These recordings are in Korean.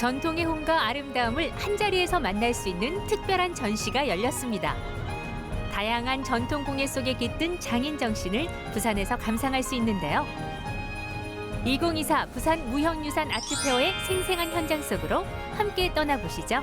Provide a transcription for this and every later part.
전통의 홍과 아름다움을 한 자리에서 만날 수 있는 특별한 전시가 열렸습니다. 다양한 전통 공예 속에 깃든 장인 정신을 부산에서 감상할 수 있는데요. 2024 부산 무형유산 아트페어의 생생한 현장 속으로 함께 떠나보시죠.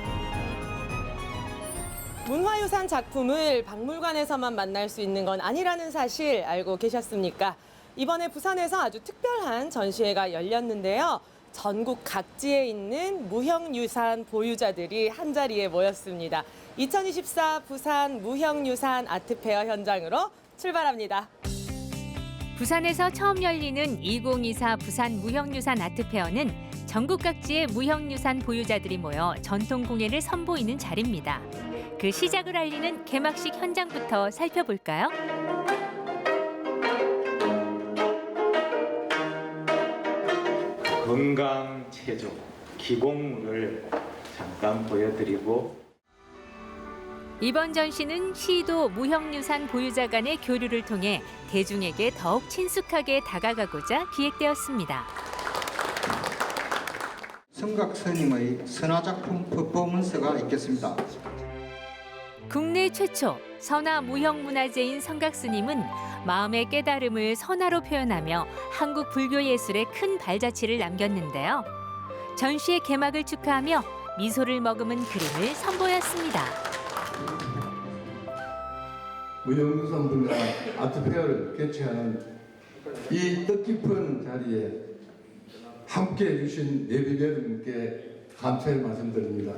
문화유산 작품을 박물관에서만 만날 수 있는 건 아니라는 사실 알고 계셨습니까? 이번에 부산에서 아주 특별한 전시회가 열렸는데요. 전국 각지에 있는 무형유산 보유자들이 한자리에 모였습니다. 2024 부산 무형유산 아트페어 현장으로 출발합니다. 부산에서 처음 열리는 2024 부산 무형유산 아트페어는 전국 각지의 무형유산 보유자들이 모여 전통 공예를 선보이는 자리입니다. 그 시작을 알리는 개막식 현장부터 살펴볼까요? 건강 체조 기공물을 잠깐 보여드리고 이번 전시는 시도 무형유산 보유자 간의 교류를 통해 대중에게 더욱 친숙하게 다가가고자 기획되었습니다. 성각 스님의 선화작품 퍼포먼스가 있겠습니다. 국내 최초 선화 무형 문화재인 성각스님은 마음의 깨달음을 선화로 표현하며 한국 불교 예술에 큰 발자취를 남겼는데요. 전시의 개막을 축하하며 미소를 머금은 그림을 선보였습니다. 무형유산 분야 아트페어를 개최하는 이 뜻깊은 자리에 함께 해주신 예비 여러분께 감사의 말씀드립니다.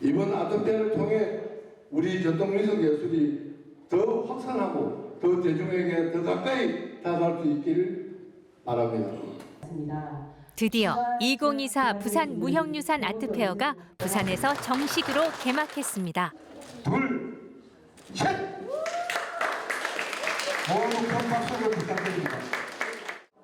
이번 아트페어를 통해 우리 전통미술 예술이 더 확산하고 더 대중에게 더 가까이 다가갈 수 있기를 바랍니다. 드디어 2024 부산 무형유산 아트페어가 부산에서 정식으로 개막했습니다. 둘, 셋! 모두 큰 박수를 부탁드립니다.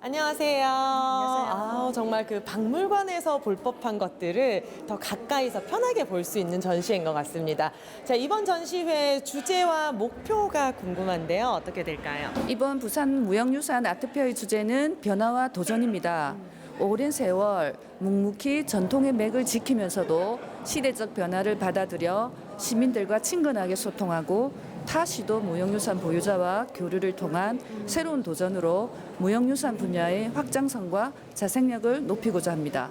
안녕하세요. 아, 정말 그 박물관에서 볼 법한 것들을 더 가까이서 편하게 볼 수 있는 전시회인 것 같습니다. 자, 이번 전시회 주제와 목표가 궁금한데요. 어떻게 될까요? 이번 부산 무형유산 아트페어의 주제는 변화와 도전입니다. 오랜 세월 묵묵히 전통의 맥을 지키면서도 시대적 변화를 받아들여 시민들과 친근하게 소통하고 타 시도 무형유산 보유자와 교류를 통한 새로운 도전으로 무형유산 분야의 확장성과 자생력을 높이고자 합니다.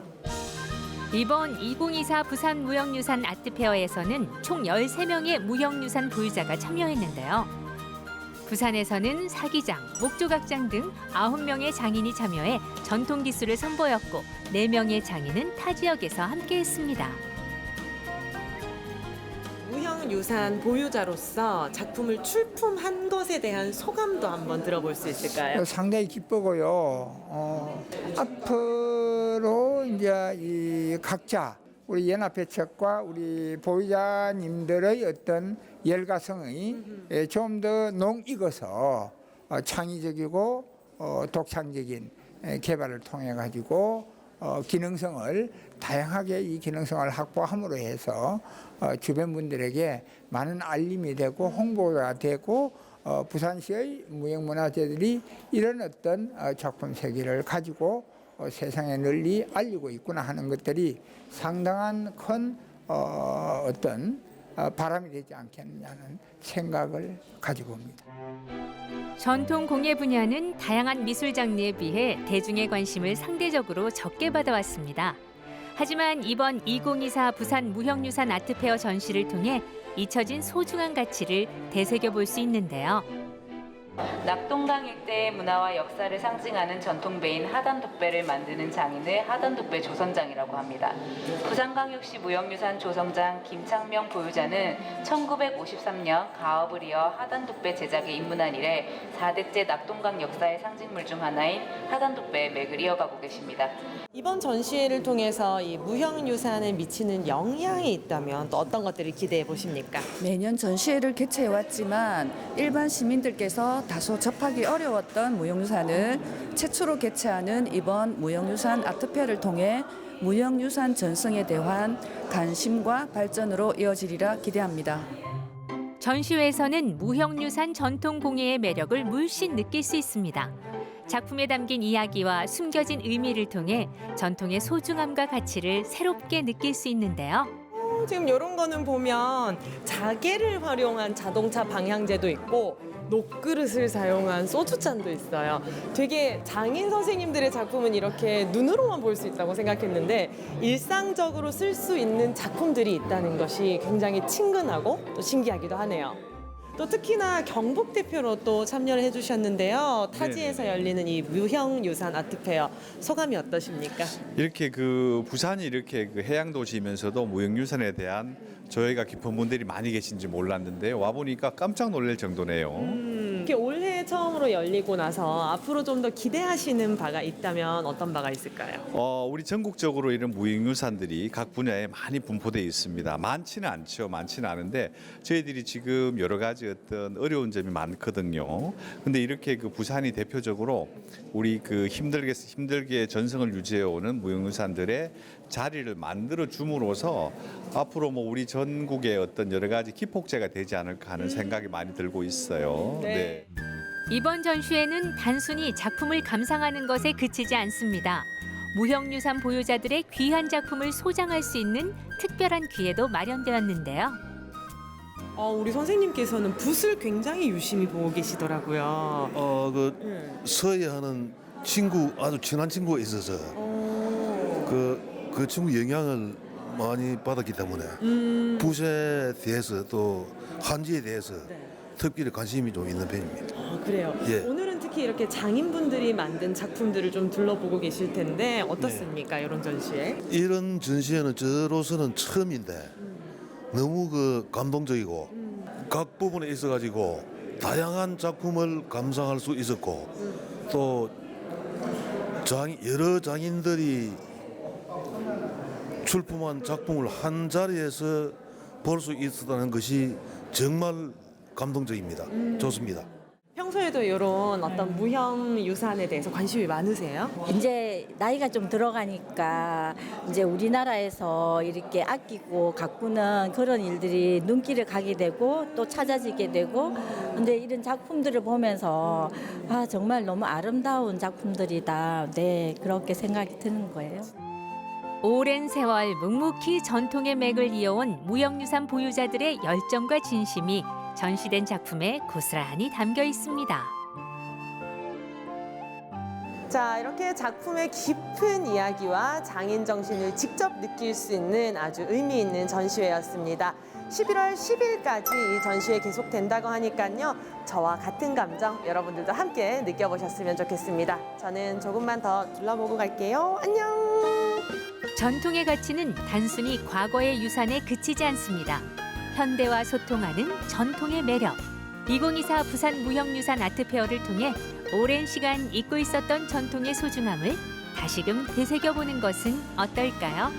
이번 2024 부산 무형유산 아트페어에서는 총 13명의 무형유산 보유자가 참여했는데요. 부산에서는 사기장, 목조각장 등 9명의 장인이 참여해 전통 기술을 선보였고 4명의 장인은 타 지역에서 함께했습니다. 무형유산 보유자로서 작품을 출품한 것에 대한 소감도 한번 들어볼 수 있을까요? 상당히 기쁘고요. 어, 앞으로 이제 이 각자 우리 연합회측과 우리 보유자님들의 어떤 열가성이 예, 좀더 농익어서 어, 창의적이고 어, 독창적인 예, 개발을 통해 가지고 어, 기능성을 다양하게 이 기능성을 확보함으로 해서 어, 주변 분들에게 많은 알림이 되고 홍보가 되고 어, 부산시의 무형문화재들이 이런 어떤 어, 작품 세계를 가지고 어, 세상에 널리 알리고 있구나 하는 것들이 상당한 큰 어, 어떤 어, 바람이 되지 않겠느냐는 생각을 가지고 옵니다. 전통 공예 분야는 다양한 미술 장르에 비해 대중의 관심을 상대적으로 적게 받아왔습니다. 하지만 이번 2024 부산 무형유산 아트페어 전시를 통해 잊혀진 소중한 가치를 되새겨 볼 수 있는데요. 낙동강 일대의 문화와 역사를 상징하는 전통배인 하단독배를 만드는 장인을 하단독배 조선장이라고 합니다. 부산광역시 무형유산 조성장 김창명 보유자는 1953년 가업을 이어 하단독배 제작에 입문한 이래 4대째 낙동강 역사의 상징물 중 하나인 하단독배의 맥을 이어가고 계십니다. 이번 전시회를 통해서 이 무형유산에 미치는 영향이 있다면 또 어떤 것들을 기대해 보십니까? 매년 전시회를 개최해 왔지만 일반 시민들께서 다소 접하기 어려웠던 무형유산을 최초로 개최하는 이번 무형유산 아트페어를 통해 무형유산 전승에 대한 관심과 발전으로 이어지리라 기대합니다. 전시회에서는 무형유산 전통 공예의 매력을 물씬 느낄 수 있습니다. 작품에 담긴 이야기와 숨겨진 의미를 통해 전통의 소중함과 가치를 새롭게 느낄 수 있는데요. 어, 지금 이런 거는 보면 자개를 활용한 자동차 방향제도 있고 녹그릇을 사용한 소주잔도 있어요. 되게 장인 선생님들의 작품은 이렇게 눈으로만 볼 수 있다고 생각했는데 일상적으로 쓸 수 있는 작품들이 있다는 것이 굉장히 친근하고 또 신기하기도 하네요. 또 특히나 경북 대표로 또 참여를 해주셨는데요. 타지에서 열리는 이 무형 유산 아트 페어 소감이 어떠십니까? 이렇게 그 부산이 이렇게 그 해양 도시이면서도 무형유산에 대한 조예가 깊은 분들이 많이 계신지 몰랐는데 와 보니까 깜짝 놀랄 정도네요. 이렇게 올해 처음으로 열리고 나서 앞으로 좀 더 기대하시는 바가 있다면 어떤 바가 있을까요? 어, 우리 전국적으로 이런 무형유산들이 각 분야에 많이 분포되어 있습니다. 많지는 않죠. 많지는 않은데 저희들이 지금 여러 가지 어떤 어려운 점이 많거든요. 근데 이렇게 그 부산이 대표적으로 우리 그 힘들게 힘들게 전성을 유지해 오는 무형유산들의 자리를 만들어 줌으로써 앞으로 뭐 우리 전국의 어떤 여러 가지 기폭제가 되지 않을까 하는 생각이 많이 들고 있어요. 네. 이번 전시회는 단순히 작품을 감상하는 것에 그치지 않습니다. 무형유산 보유자들의 귀한 작품을 소장할 수 있는 특별한 기회도 마련되었는데요. 어, 우리 선생님께서는 붓을 굉장히 유심히 보고 계시더라고요. 어그 음. 서예하는 친구 아주 친한 친구가 있어서 어, 그 그 친구 영향을 많이 받았기 때문에 음, 붓에 대해서 또 한지에 대해서 네. 특별히 관심이 좀 있는 편입니다. 아, 그래요. 예. 오늘은 특히 이렇게 장인분들이 만든 작품들을 좀 둘러보고 계실 텐데 어떻습니까? 이런 전시회? 이런 전시회는 저로서는 처음인데 너무 그 감동적이고 각 부분에 있어 가지고 다양한 작품을 감상할 수 있었고 또 장, 여러 장인들이 출품한 작품을 한 자리에서 볼 수 있었다는 것이 정말 감동적입니다. 좋습니다. 평소에도 이런 어떤 무형 유산에 대해서 관심이 많으세요? 이제 나이가 좀 들어가니까 이제 우리나라에서 이렇게 아끼고 가꾸는 그런 일들이 눈길을 가게 되고 또 찾아지게 되고 근데 이런 작품들을 보면서 아 정말 너무 아름다운 작품들이다 네 그렇게 생각이 드는 거예요. 오랜 세월 묵묵히 전통의 맥을 이어온 무형유산 보유자들의 열정과 진심이 전시된 작품에 고스란히 담겨 있습니다. 자, 이렇게 작품의 깊은 이야기와 장인 정신을 직접 느낄 수 있는 아주 의미 있는 전시회였습니다. 11월 10일까지 이 전시회 계속된다고 하니까요. 저와 같은 감정 여러분들도 함께 느껴보셨으면 좋겠습니다. 저는 조금만 더 둘러보고 갈게요. 안녕! 전통의 가치는 단순히 과거의 유산에 그치지 않습니다. 현대와 소통하는 전통의 매력. 2024 부산 무형유산 아트페어를 통해 오랜 시간 잊고 있었던 전통의 소중함을 다시금 되새겨보는 것은 어떨까요?